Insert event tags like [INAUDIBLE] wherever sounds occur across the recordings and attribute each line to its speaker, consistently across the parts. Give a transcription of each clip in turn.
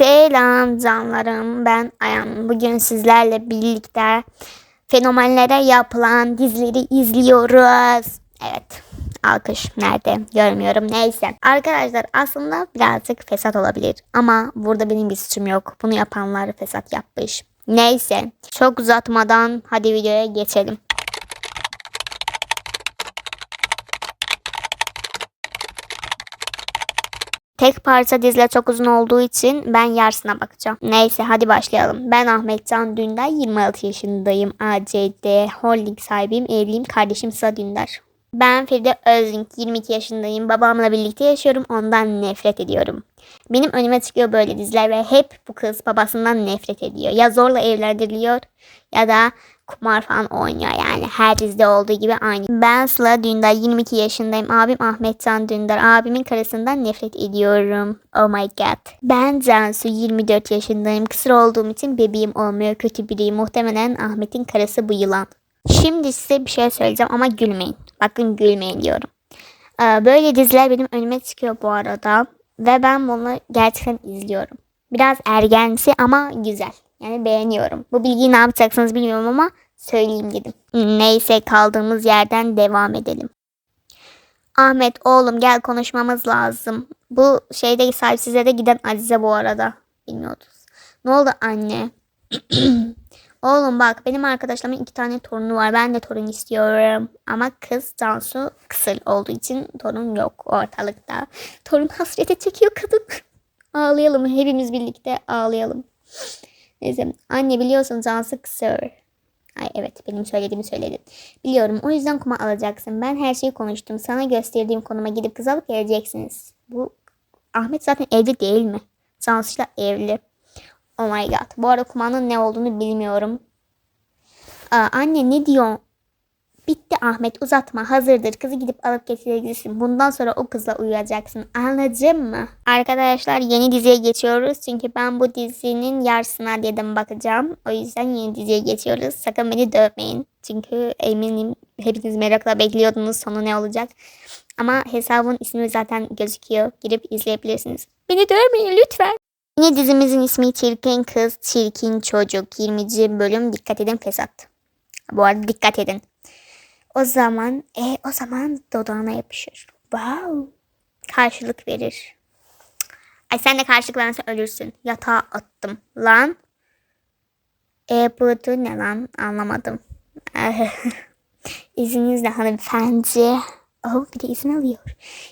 Speaker 1: Selam canlarım ben Ayan. Bugün sizlerle birlikte fenomenlere yapılan dizileri izliyoruz. Evet alkış nerede görmüyorum neyse. Arkadaşlar aslında birazcık fesat olabilir ama burada benim bir suçum yok. Bunu yapanlar fesat yapmış. Neyse çok uzatmadan hadi videoya geçelim. Tek parça diziler çok uzun olduğu için ben yarısına bakacağım. Neyse hadi başlayalım. Ben Ahmet Can Dündar 26 yaşındayım. ACD Holding sahibiyim. Evliyim. Kardeşim Sıla Dündar. Ben Feride Özlink 22 yaşındayım. Babamla birlikte yaşıyorum. Ondan nefret ediyorum. Benim önüme çıkıyor böyle diziler ve hep bu kız babasından nefret ediyor. Ya zorla evlendiriliyor ya da kumar falan oynuyor yani. Her dizide olduğu gibi aynı. Ben Sıla Dündar 22 yaşındayım. Abim Ahmet Can Dündar. Abimin karısından nefret ediyorum. Oh my god. Ben Cansu 24 yaşındayım. Kısır olduğum için bebeğim olmuyor. Kötü biriyim. Muhtemelen Ahmet'in karısı bu yılan. Şimdi size bir şey söyleyeceğim ama gülmeyin. Bakın gülmeyin diyorum. Ee, Böyle diziler benim önüme çıkıyor bu arada. Ve ben bunu gerçekten izliyorum. Biraz ergensi ama güzel. Yani beğeniyorum. Bu bilgiyi ne yapacaksınız bilmiyorum ama söyleyeyim dedim. Neyse kaldığımız yerden devam edelim. Ahmet oğlum gel konuşmamız lazım. Bu şeyde sahipsize de giden Azize bu arada. Bilmiyordunuz. Ne oldu anne? [CLEARS THROAT] Oğlum bak benim arkadaşlarımın iki tane torunu var. Ben de torun istiyorum. Ama kız Cansu kısır olduğu için torun yok ortalıkta. Torun hasrete çekiyor kadın. [LAUGHS] ağlayalım. Hepimiz birlikte ağlayalım. Neyse. Anne biliyorsun Cansu kısır. Ay evet benim söylediğimi söyledin. Biliyorum o yüzden kuma alacaksın. Ben her şeyi konuştum. Sana gösterdiğim konuma gidip kız alıp geleceksiniz. Bu Ahmet zaten evli değil mi? Cansu'yla evli. Oh my god. Bu arada kumanın ne olduğunu bilmiyorum. Aa, anne ne diyor? Bitti Ahmet uzatma hazırdır. Kızı gidip alıp getireceksin. Bundan sonra o kızla uyuyacaksın. Anladın mı? Arkadaşlar yeni diziye geçiyoruz. Çünkü ben bu dizinin yarısına dedim bakacağım. O yüzden yeni diziye geçiyoruz. Sakın beni dövmeyin. Çünkü eminim hepiniz merakla bekliyordunuz sonu ne olacak. Ama hesabın ismi zaten gözüküyor. Girip izleyebilirsiniz. Beni dövmeyin lütfen. Yine dizimizin ismi Çirkin Kız, Çirkin Çocuk. 20. bölüm dikkat edin fesat. Bu arada dikkat edin. O zaman, e o zaman dodağına yapışır. Wow. Karşılık verir. Ay sen de karşılık vermezsen ölürsün. Yatağa attım. Lan. E bu da ne lan? Anlamadım. [LAUGHS] İzninizle hanımefendi. Oh bir de izin alıyor.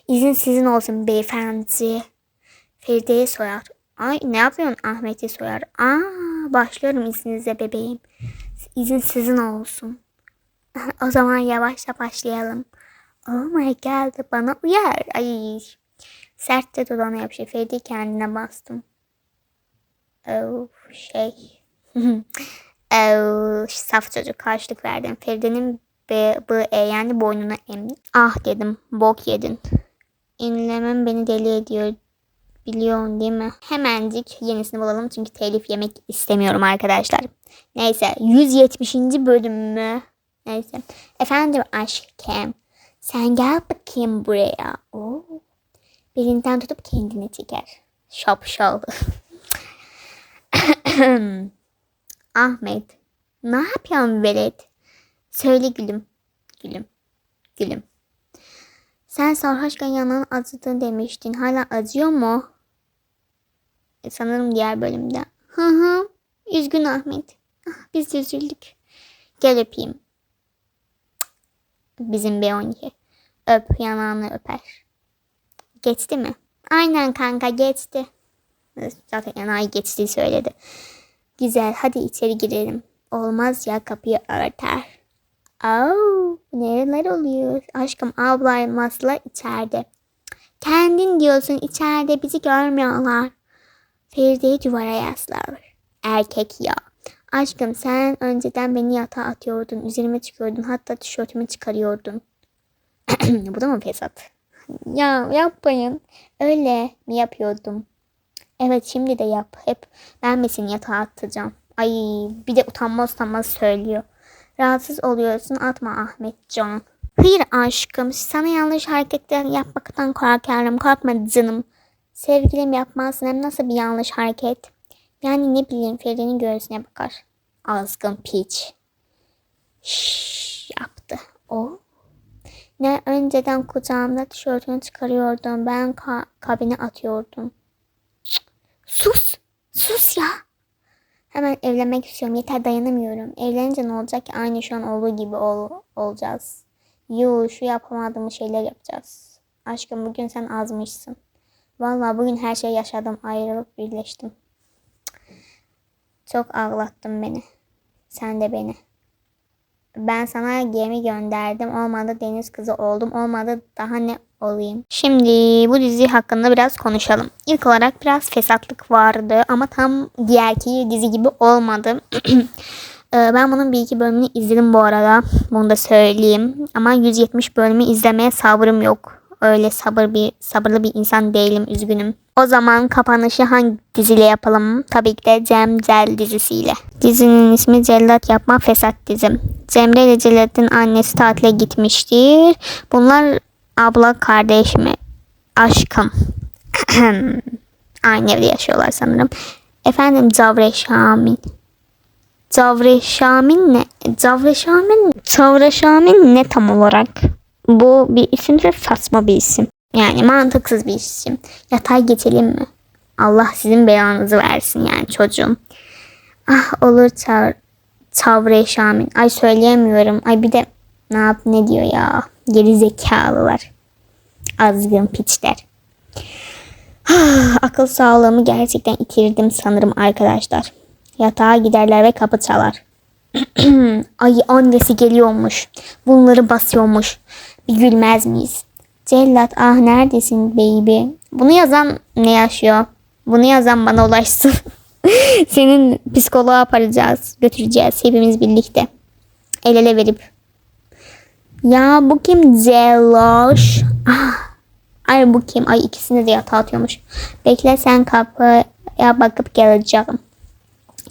Speaker 1: İzin sizin olsun beyefendi. Feride'ye sorar. Ay ne yapıyorsun Ahmet'e sorar. Aa başlıyorum izninizle bebeğim. İzin sizin olsun. [LAUGHS] o zaman yavaşça başlayalım. Oh my god bana uyar. Ay sert de dudağına yapışır. Feride kendine bastım. Oh şey. [LAUGHS] oh, saf çocuk karşılık verdim. Feride'nin B, B, E yani boynuna emdi. Ah dedim bok yedin. İnlemem beni deli ediyor Biliyorsun değil mi? Hemencik yenisini bulalım çünkü telif yemek istemiyorum arkadaşlar. Neyse 170. bölüm mü? Neyse. Efendim aşkım. Sen gel bakayım buraya. Oo. Belinden tutup kendine çeker. Şapşal. [COUGHS] Ahmet. Ne yapıyorsun velet? Söyle gülüm. Gülüm. Gülüm. Sen sarhoşken yanağın acıdı demiştin. Hala acıyor mu? E, sanırım diğer bölümde. Hı hı. Üzgün Ahmet. Ah, biz üzüldük. Gel öpeyim. Bizim B12. Öp yanağını öper. Geçti mi? Aynen kanka geçti. Zaten yanağı geçtiği söyledi. Güzel hadi içeri girelim. Olmaz ya kapıyı örter. Oh, neler oluyor? Aşkım abla Masla içeride. Kendin diyorsun içeride bizi görmüyorlar. Feride'yi duvara yaslar. Erkek ya. Aşkım sen önceden beni yatağa atıyordun. Üzerime çıkıyordun. Hatta tişörtümü çıkarıyordun. [CLEARS THROAT] Bu da mı fesat? Ya yapmayın. Öyle mi yapıyordum? Evet şimdi de yap. Hep ben mi seni yatağa atacağım? Ay bir de utanmaz utanmaz söylüyor. Rahatsız oluyorsun atma Ahmet Can. Hayır aşkım sana yanlış hareketler yapmaktan korkarım. Korkma canım. Sevgilim yapmazsın hem nasıl bir yanlış hareket. Yani ne bileyim Feri'nin göğsüne bakar. Azgın piç. Şşş yaptı. O. Ne önceden kucağımda tişörtünü çıkarıyordum. Ben ka- kabine atıyordum. Sus. Sus ya. Hemen evlenmek istiyorum. Yeter dayanamıyorum. Evlenince ne olacak ki? Aynı şu an olduğu gibi ol- olacağız. Yuh şu yapamadığımız şeyler yapacağız. Aşkım bugün sen azmışsın. Vallahi bugün her şey yaşadım. Ayrılıp birleştim. Çok ağlattın beni. Sen de beni. Ben sana gemi gönderdim. Olmadı deniz kızı oldum. Olmadı daha ne olayım. Şimdi bu dizi hakkında biraz konuşalım. İlk olarak biraz fesatlık vardı ama tam diğerki dizi gibi olmadı. [CLEARS THROAT] Ee, ben bunun bir iki bölümünü izledim bu arada. Bunu da söyleyeyim. Ama 170 bölümü izlemeye sabrım yok. Öyle sabır bir sabırlı bir insan değilim üzgünüm. O zaman kapanışı hangi diziyle yapalım? Tabii ki de Cem Cel dizisiyle. Dizinin ismi Cellat Yapma Fesat dizim. Cemre ile Cellat'ın annesi tatile gitmiştir. Bunlar abla kardeş mi? Aşkım. [CLEARS THROAT] Aynı evde yaşıyorlar sanırım. Efendim Zavre Şamin. Zavre Şamin ne? Zavre Şamin, Zavre Şamin ne tam olarak? Bu bir isimse saçma bir isim. Yani mantıksız bir isim. Yatay geçelim mi? Allah sizin belanızı versin yani çocuğum. Ah olur Çav Çavre Şamin. Ay söyleyemiyorum. Ay bir de ne yap ne diyor ya. Geri zekalılar. Azgın piçler. Akıl sağlığımı gerçekten itirdim sanırım arkadaşlar. Yatağa giderler ve kapı çalar. [CLEARS THROAT] Ay annesi geliyormuş. Bunları basıyormuş. Gülmez miyiz? Cellat ah neredesin baby? Bunu yazan ne yaşıyor? Bunu yazan bana ulaşsın. [LAUGHS] Senin psikoloğa paracağız. Götüreceğiz hepimiz birlikte. El ele verip. Ya bu kim? Zeloş. Ah. Ay bu kim? Ay ikisini de yatağa atıyormuş. Bekle sen kapıya bakıp geleceğim.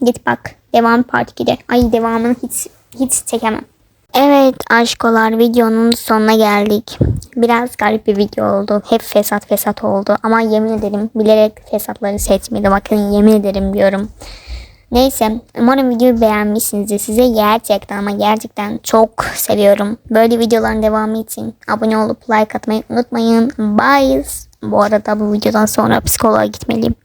Speaker 1: Git bak. Devam part 2'de. Ay devamını hiç hiç çekemem. Evet aşkolar videonun sonuna geldik. Biraz garip bir video oldu. Hep fesat fesat oldu. Ama yemin ederim bilerek fesatları seçmedi. Bakın yemin ederim diyorum. Neyse umarım videoyu beğenmişsinizdir. Size gerçekten ama gerçekten çok seviyorum. Böyle videoların devamı için abone olup like atmayı unutmayın. Bye. Bu arada bu videodan sonra psikoloğa gitmeliyim.